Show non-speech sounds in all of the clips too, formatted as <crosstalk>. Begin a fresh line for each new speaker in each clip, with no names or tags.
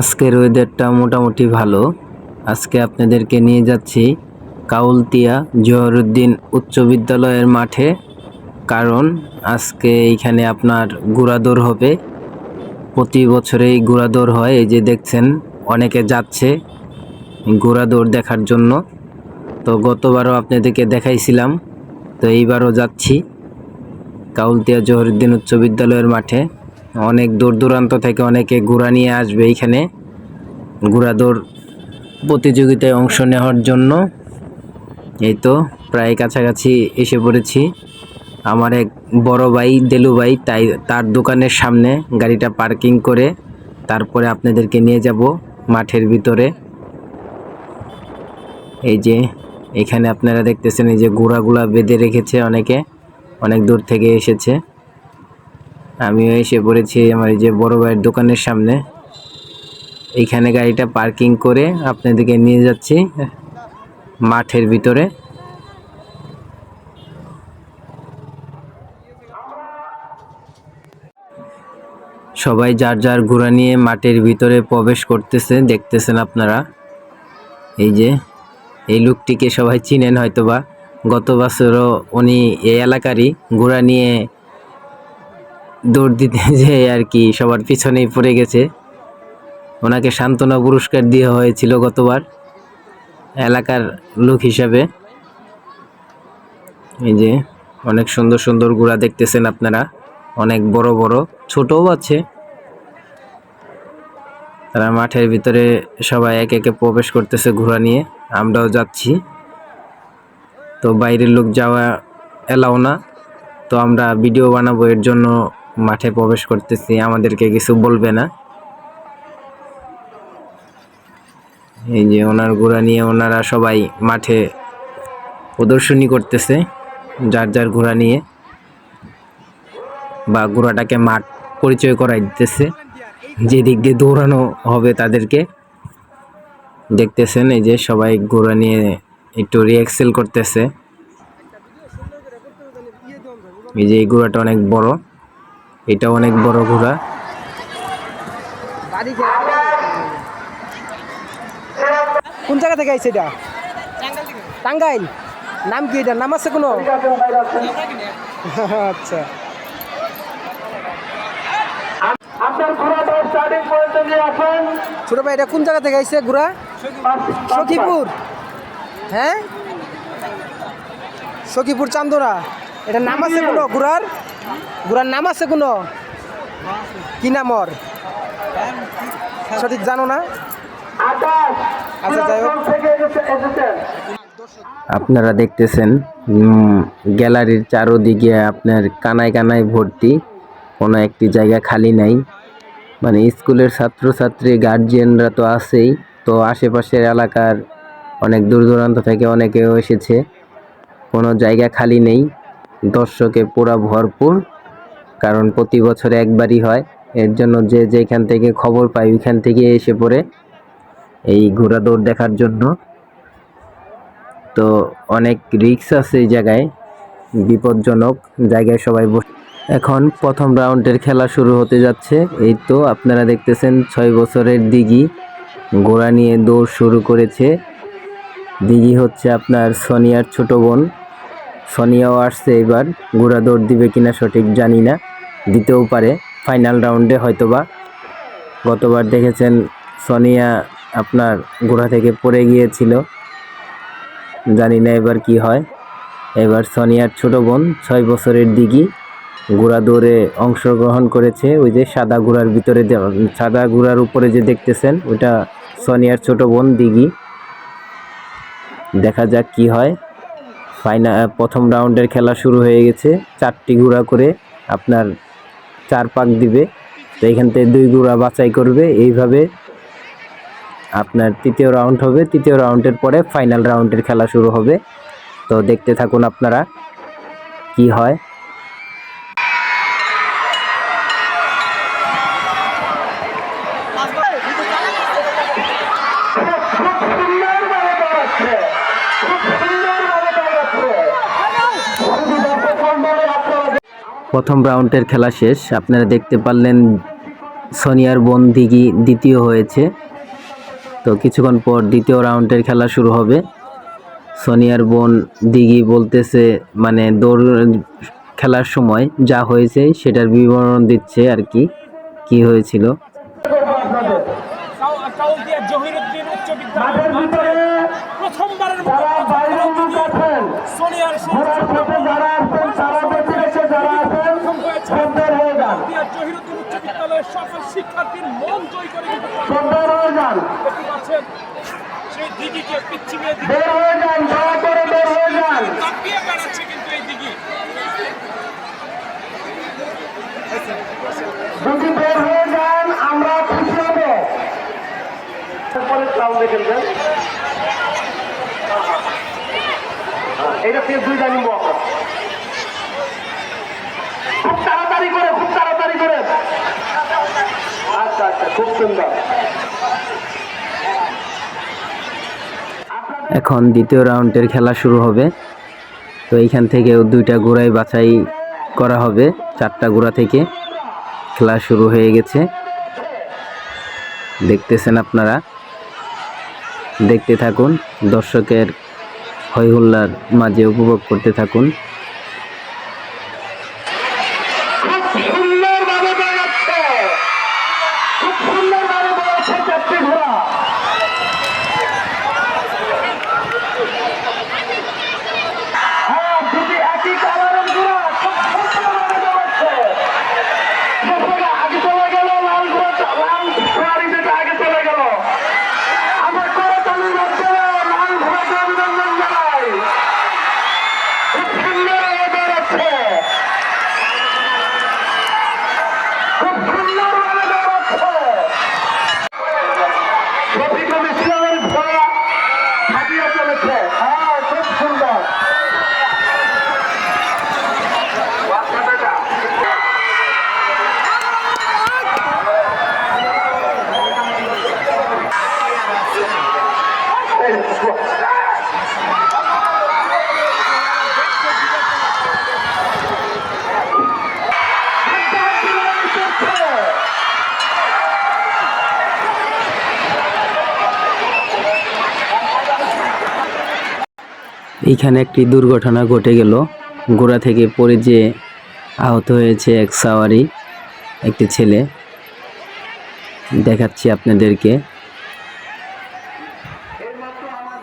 আজকের ওয়েদারটা মোটামুটি ভালো। আজকে আপনাদেরকে নিয়ে যাচ্ছি কাউলতিয়া জহরুদ্দিন উচ্চ বিদ্যালয়ের মাঠে, কারণ আজকে এইখানে আপনার গুড়াদৌড় হবে। প্রতি বছরেই গুড়াদৌড় হয়, এই যে দেখছেন অনেকে যাচ্ছে গুড়াদৌড় দেখার জন্য। তো গতবারও আপনাদেরকে দেখাইছিলাম, তো এইবারও যাচ্ছি কাউলতিয়া জহরুদ্দিন উচ্চ বিদ্যালয়ের মাঠে। অনেক দূর দূরান্ত থেকে অনেকে ঘোড়া নিয়ে আসবে এইখানে। ঘোড়া দৌড় প্রতিযোগিতায় অংশ নেওয়ার জন্য। এই তো প্রায় কাছাকাছি এসে পড়েছি। আমার এক বড় ভাই, দেলু ভাই, তাই তার দোকানের সামনে গাড়িটা পার্কিং করে তারপরে আপনাদেরকে নিয়ে যাব মাঠের ভিতরে। এই যে এখানে আপনারা দেখতেছেন এই যে ঘোড়াগুলা বেঁধে রেখেছে অনেকে, অনেক দূর থেকে এসেছে। আমিও এসে পড়েছি আমার এই যে বড় ভাইয়ের দোকানের সামনে। এইখানে গাড়িটা পার্কিং করে আপনাদেরকে নিয়ে যাচ্ছি মাঠের ভিতরে। সবাই যার যার ঘোড়া নিয়ে মাঠের ভিতরে প্রবেশ করতেছে, দেখতেছেন আপনারা? এই যে, এই লোকটিকে সবাই চিনেন হয়তোবা। গত বছরও উনি এই এলাকারই ঘোড়া নিয়ে দৌড় দিতে <laughs> যে আর কি সবার পিছনেই পড়ে গেছে। ওনাকে সান্ত্বনা পুরস্কার দেওয়া হয়েছিল গতবার এলাকার লোক হিসাবে। এই যে অনেক সুন্দর সুন্দর ঘোড়া দেখতেছেন আপনারা। অনেক বড় বড়, ছোটও আছে। তারা মাঠের ভিতরে সবাই একে একে প্রবেশ করতেছে ঘোড়া নিয়ে। আমরাও যাচ্ছি। তো বাইরের লোক যাওয়া এলাও না। তো আমরা ভিডিও বানাবো, এর জন্য মাঠে প্রবেশ করতেছি, আমাদেরকে কিছু বলবে না। এই যে ওনার ঘোড়া নিয়ে ওনারা সবাই মাঠে প্রদর্শনী করতেছে, যার যার ঘোড়া নিয়ে বা ঘোড়াটাকে মাঠ পরিচয় করাই দিতেছে। যেদিক দিয়ে দৌড়ানো হবে তাদেরকে দেখতেছেন, এই যে সবাই ঘোড়া নিয়ে একটু রিএক্সেল করতেছে। এই যে এই ঘোড়াটা অনেক বড়। এটা অনেক বড় ঘোড়া।
কোন জায়গা থেকে আইছে এটা? টাঙ্গাইল। নাম কি এটা নাম আছে কোনো? <laughs> আচ্ছা। ছোট ভাই এটা কোন জায়গা থেকে আইছে ঘোড়া? সখীপুর। হ্যাঁ? সখীপুর চান্দরা। এটা নাম আছে কোনো ঘোড়ার? ঘোড়ার নাম আছে কোনো? কি নাম ওর? সঠিক জানো না? আচ্ছা,
আপনারা দেখতেছেন গ্যালারির চারোদিকে আপনার কানায় কানায় ভর্তি। কোনো একটি জায়গা খালি নাই। মানে স্কুলের ছাত্রছাত্রী গার্জিয়ানরা তো আছেই। তো আশেপাশের এলাকার অনেক দূর দূরান্ত থেকে অনেকেও এসেছে। কোনো জায়গা খালি নেই। দর্শকে পুরা ভরপুর। কারণ প্রতি বছর একবারই হয়। এর জন্য যে যেখান থেকে খবর পাই, ওইখান থেকে এসে পড়ে এই ঘোড়া দৌড় দেখার জন্য। তো অনেক রিক্স আছে এই জায়গায়, বিপজ্জনক জায়গায় সবাই বস এখন প্রথম রাউন্ডের খেলা শুরু হতে যাচ্ছে। এই তো আপনারা দেখতেছেন ছয় বছরের দিঘি, ঘোড়া নিয়ে দৌড় শুরু করেছে। দিঘি হচ্ছে আপনার সোনিয়ার ছোট বোন। সোনিয়াও আসছে এবার ঘোড়া দৌড় দিবে কিনা সঠিক জানি না। দিতেও পারে। ফাইনাল রাউন্ডে হয়তোবা। গতবার দেখেছেন সোনিয়া আপনার ঘোড়া থেকে পড়ে গিয়েছিল। জানি না এবার কি হয়। এবার সোনিয়ার ছোট বোন ছয় বছরের দিঘি ঘোড়া দৌড়ে অংশগ্রহণ করেছে। ওই যে সাদা ঘোড়ার ভিতরে সাদা ঘোড়ার উপরে যে দেখতেছেন, ওটা সোনিয়ার ছোট বোন দিঘি। দেখা যাক কি হয়। ফাইনাল প্রথম রাউন্ডের খেলা শুরু হয়ে গেছে। চারটি ঘোড়া করে আপনার চার পাক দিবে। তো এখান থেকে দুই গুঁড়া বাছাই করবে। এইভাবে আপনার তৃতীয় রাউন্ড হবে। তৃতীয় রাউন্ডের পরে ফাইনাল রাউন্ডের খেলা শুরু হবে। তো দেখতে থাকুন আপনারা কি হয়
সুন্দরভাবে দৌড়াচ্ছে খুব সুন্দরভাবে দৌড়াচ্ছে সুন্দর আপনারা
প্রথম রাউন্ডের খেলা শেষ। আপনারা দেখতে পারলেন সোনিয়ার বোন দিঘি দ্বিতীয় হয়েছে। তো কিছুক্ষণ পর দ্বিতীয় রাউন্ডের খেলা শুরু হবে। সোনিয়ার বোন দিঘি বলতেছে মানে দৌড় খেলার সময় যা হয়েছে সেটার বিবরণ দিচ্ছে আর কি কি হয়েছিল
কাউদিয়া জহিরুদ্দিন উচ্চ
মাঠের
বিদ্যালয়
ভিতরে
প্রথমবারের মতো
যারা বাইরে উন্মুখ আছেন
সোনিয়ার
ঘোড়ার সাথে যারা আসছেন তারা বেশি বেশি যারা আছেন সুন্দর হয়ে যান
কাউদিয়া জহিরুদ্দিন উচ্চ বিদ্যালয়ের সকল শিক্ষার্থীর মন জয় করে কিন্তু
যান।
দেখতে পাচ্ছেন সেই দিদিকে পিচ্ছিমিয়ে দিকে
বের হয়ে যান দয়া করে বের হয়ে যান।
কাঁপিয়ে বেড়াচ্ছে কিন্তু এই দিদি।
যদি বের হয়ে যান আমরা খুশি হব। এইটা ফের দুই জানি তাড়াতাড়ি করে খুব তাড়াতাড়ি করে আচ্ছা আচ্ছা খুব সুন্দর।
এখন দ্বিতীয় রাউন্ডের খেলা শুরু হবে। তো এইখান থেকেও দুইটা ঘোড়াই বাছাই করা হবে, চারটা গোড়া থেকে। খেলা শুরু হয়ে গেছে। দেখতেছেন আপনারা। দেখতে থাকুন, দর্শকের হইহুল্লার মাঝে উপভোগ করতে থাকুন
খুব সুন্দরভাবে বেড়াচ্ছে খুব সুন্দরভাবে বেড়াচ্ছে চারটি ঘোড়া হ্যাঁ দুটি একই কালারের ঘোড়া খুব সুন্দরভাবে বেড়াচ্ছে শেষে আগে চলে গেল লাল ঘোড়া লাল গাড়ি যেটা আগে চলে গেল আমার করতালি বাজছে লাল ঘোড়াকে অভিনন্দন জানাই খুব সুন্দরভাবে বেড়াচ্ছে খুব সুন্দরভাবে বেড়াচ্ছে রফিকুল ইসলামের ঘোড়া হাঁটিয়ে চলেছে হ্যাঁ খুব সুন্দর
এইখানে একটি দুর্ঘটনা ঘটে গেল। গোড়া থেকে পড়ে যে আহত হয়েছে এক সাওয়ারি, একটি ছেলে। দেখাচ্ছি আপনাদেরকে।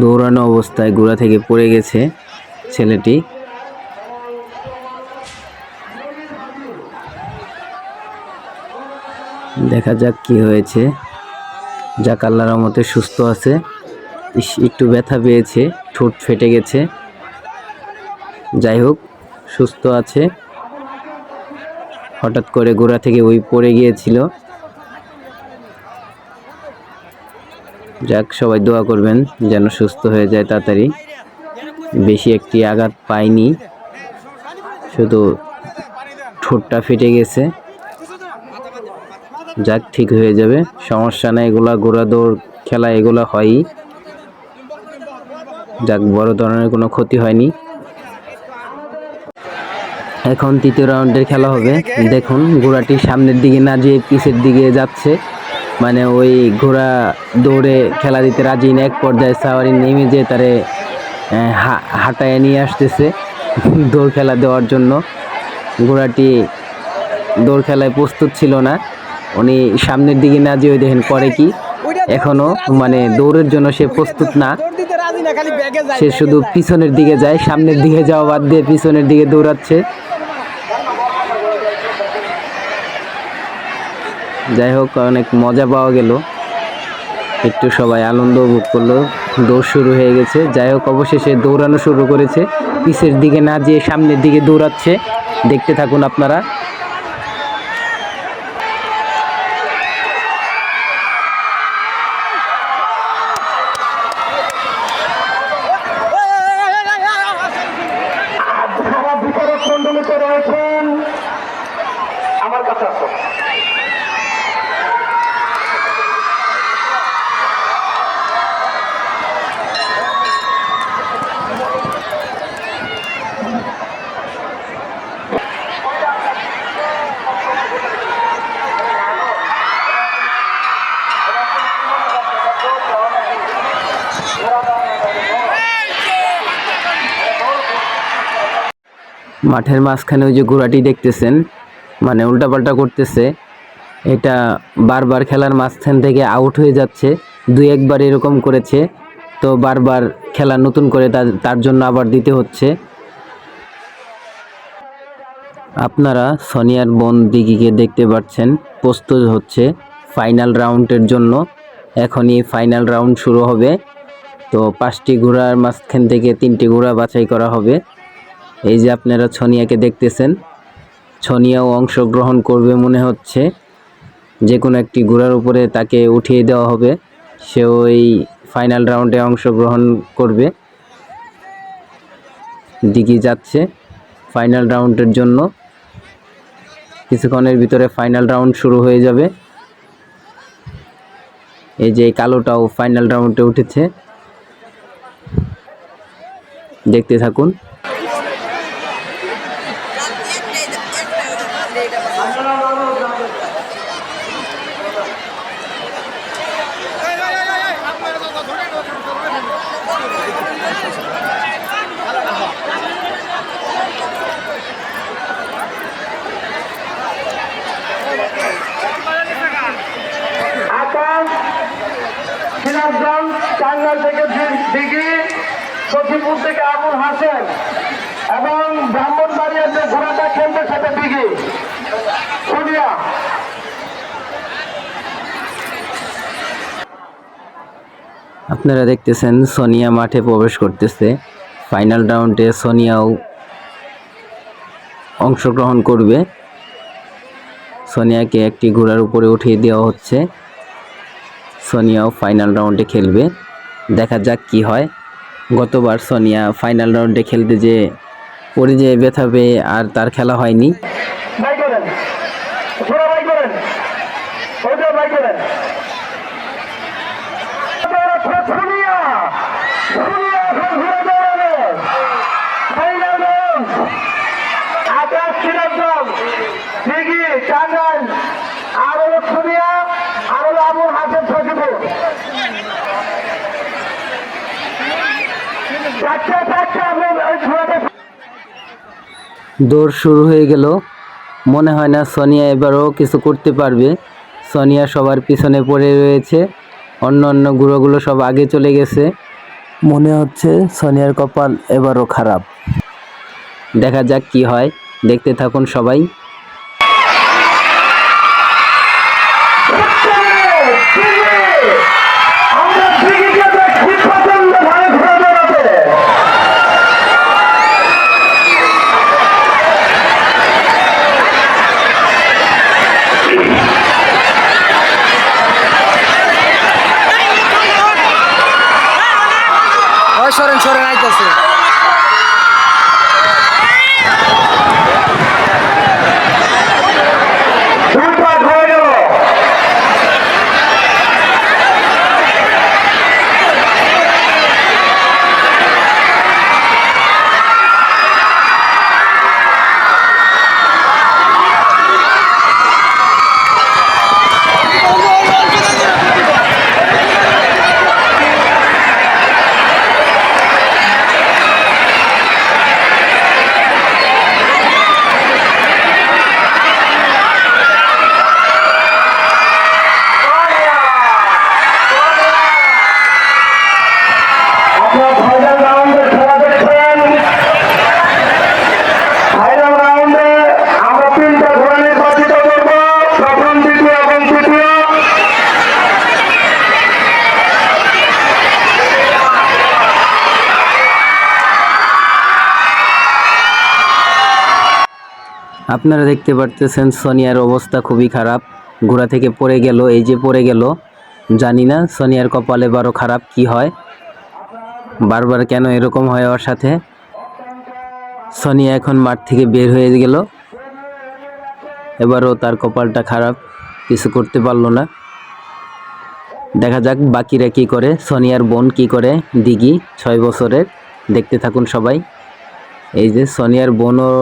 দৌড়ানো অবস্থায় গোড়া থেকে পড়ে গেছে ছেলেটি। দেখা যাক কি হয়েছে। যাক, আল্লাহর মতে সুস্থ আছে। একটু ব্যথা পেয়েছে, ঠোঁট ফেটে গেছে। যাই হোক সুস্থ আছে। হঠাৎ করে গোড়া থেকে ওই পড়ে গিয়েছিল। যাক, সবাই দোয়া করবেন যেন সুস্থ হয়ে যায় তাড়াতাড়ি। বেশি একটি আঘাত পায়নি শুধু ঠোঁটটা ফেটে গেছে। যাক, ঠিক হয়ে যাবে। সমস্যা নেই, এগুলা ঘোড়া দৌড় খেলা, এগুলো হয়ই। যাক, বড় ধরনের কোনো ক্ষতি হয়নি। এখন তৃতীয় রাউন্ডের খেলা হবে। দেখুন ঘোড়াটি সামনের দিকে না যেয়ে পিছের দিকে যাচ্ছে। মানে ওই ঘোড়া দৌড়ে খেলা দিতে রাজি এক পর্যায়ে সাওয়ারি নেমে যে তারে হাঁটায় নিয়ে আসতেছে দৌড় খেলা দেওয়ার জন্য। ঘোড়াটি দৌড় খেলায় প্রস্তুত ছিল না। উনি সামনের দিকে না যেয়ে দেখেন করে কি? এখনও মানে দৌড়ের জন্য সে প্রস্তুত না। সে শুধু পিছনের দিকে যায় সামনের দিকে যাওয়া বাদ দিয়ে পিছনের দিকে দৌড়াচ্ছে। যাই হোক অনেক মজা পাওয়া গেল। একটু সবাই আনন্দ উপভোগ করল। দৌড় শুরু হয়ে গেছে। যাই হোক অবশেষে দৌড়ানো শুরু করেছে। পিছের দিকে না যেয়ে সামনের দিকে দৌড়াচ্ছে। দেখতে থাকুন আপনারা
যারা বিচারক মন্ডলীতে রয়েছেন আমার কাছে আসো
মাঠের মাঝখানে ওই যে ঘোড়াটি দেখতেছেন মানে উল্টাপাল্টা করতেছে। এটা বারবার খেলার মাঝখান থেকে আউট হয়ে যাচ্ছে, দুই একবার এরকম করেছে, তো বারবার খেলা নতুন করে তার জন্য আবার দিতে হচ্ছে। আপনারা সোনিয়ার বোন দিঘিকে দেখতে পাচ্ছেন, প্রস্তুত হচ্ছে ফাইনাল রাউন্ডের জন্য। এখনই ফাইনাল রাউন্ড শুরু হবে, তো পাঁচটি ঘোড়ার মাঝখান থেকে তিনটি ঘোড়া বাছাই করা হবে। এই যে আপনারা ছনিয়াকে দেখতেছেন, ছনিয়াও অংশগ্রহণ করবে মনে হচ্ছে। যে কোনো একটি ঘোড়ার উপরে তাকে উঠিয়ে দেওয়া হবে। সেও এই ফাইনাল রাউন্ডে অংশগ্রহণ করবে। দিঘি যাচ্ছে ফাইনাল রাউন্ডের জন্য। কিছুক্ষণের ভিতরে ফাইনাল রাউন্ড শুরু হয়ে যাবে। এই যে কালোটাও ফাইনাল রাউন্ডে উঠেছে। দেখতে থাকুন।
সিরাজগঞ্জ থেকে দিঘি সখীপুর থেকে আবুল হাসেন এবং ব্রাহ্মণবাড়িয়ার যে ঘোড়াটা খেলবে সেটা দিঘি। সোনিয়া
আপনারা দেখতেছেন সোনিয়া মাঠে প্রবেশ করতেছে। ফাইনাল রাউন্ডে সোনিয়াও অংশগ্রহণ করবে। সোনিয়াকে একটি ঘোড়ার উপরে উঠিয়ে দেওয়া হচ্ছে। সোনিয়াও ফাইনাল রাউন্ডে খেলবে। দেখা যাক কি হয় গতবার সোনিয়া ফাইনাল রাউন্ডে খেলতে যে পরিচয় ব্যথা পেয়ে আর তার খেলা হয়নি
করেন ঘোড়া বাই করেন ওইটা বাই করেন সোনিয়া সোনিয়া এখন ঘুরে দাঁড়াবে ফাইনাল রাউন্ড আকাশ সিরাজগঞ্জ দিঘি টাঙ্গাইল আর হলো সোনিয়া আর হলো আবুল হাসেন সচিপুর চারটে চারটে আপনি ওই ঘোড়াটা
দৌড় শুরু হয়ে গেল। মনে হয় না সোনিয়া এবারও কিছু করতে পারবে। সোনিয়া সবার পিছনে পড়ে রয়েছে। অন্য অন্য গুঁড়োগুলো সব আগে চলে গেছে। মনে হচ্ছে সোনিয়ার কপাল এবারও খারাপ। দেখা যাক কি হয়। দেখতে থাকুন সবাই
আমরা দিঘিকে দেখি প্রচণ্ড ভাবে ঘুরে বেড়াতে
ওই সরেন সরেন আইতেছে
দুই পাক হয়ে গেল আপনার ফাইনাল রাউন্ডে খেলা দেখছেন ফাইনাল রাউন্ডে আমরা তিনটা ঘোড়া নির্বাচিত করব প্রথম দ্বিতীয় এবং তৃতীয়
আপনারা দেখতে পারতেছেন সোনিয়ার অবস্থা খুবই খারাপ। ঘোড়া থেকে পড়ে গেল, এই যে পড়ে গেল। জানি না সোনিয়ার কপালে বারো খারাপ কি হয়। বারবার কেন এরকম হয় ওর সাথে? সোনিয়া এখন মাঠ থেকে বের হয়ে গেল। এবারও তার কপালটা খারাপ, কিছু করতে পারল না। দেখা যাক বাকিরা কি করে, সোনিয়ার বোন কি করে, দিঘি, ছয় বছরের। দেখতে থাকুন সবাই। এই যে সোনিয়ার বোনও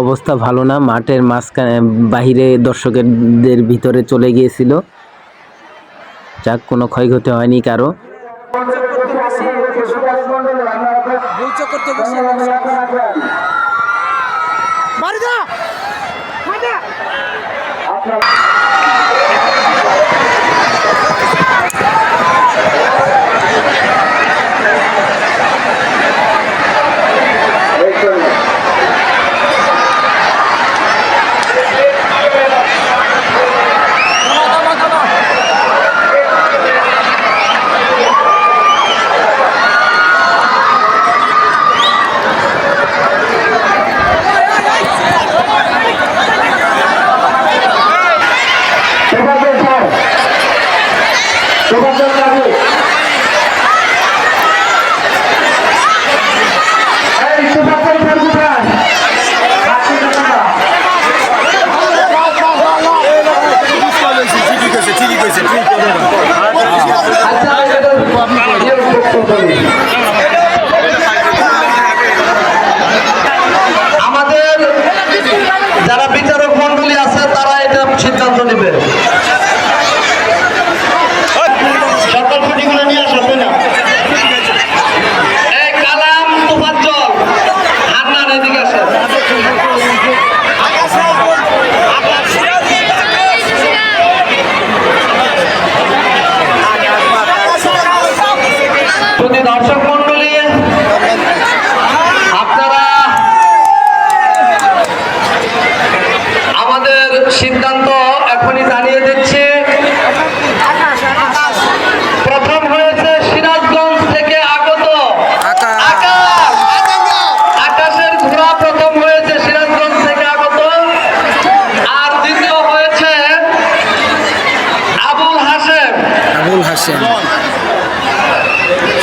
অবস্থা ভালো না, মাঠের মাঝখানে, বাহিরে দর্শকদের ভিতরে চলে গিয়েছিল। যাক, কোনো ক্ষয়ক্ষতি হয়নি
কারও। মারিদা!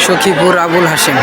সখীপুর আবুল হাসিম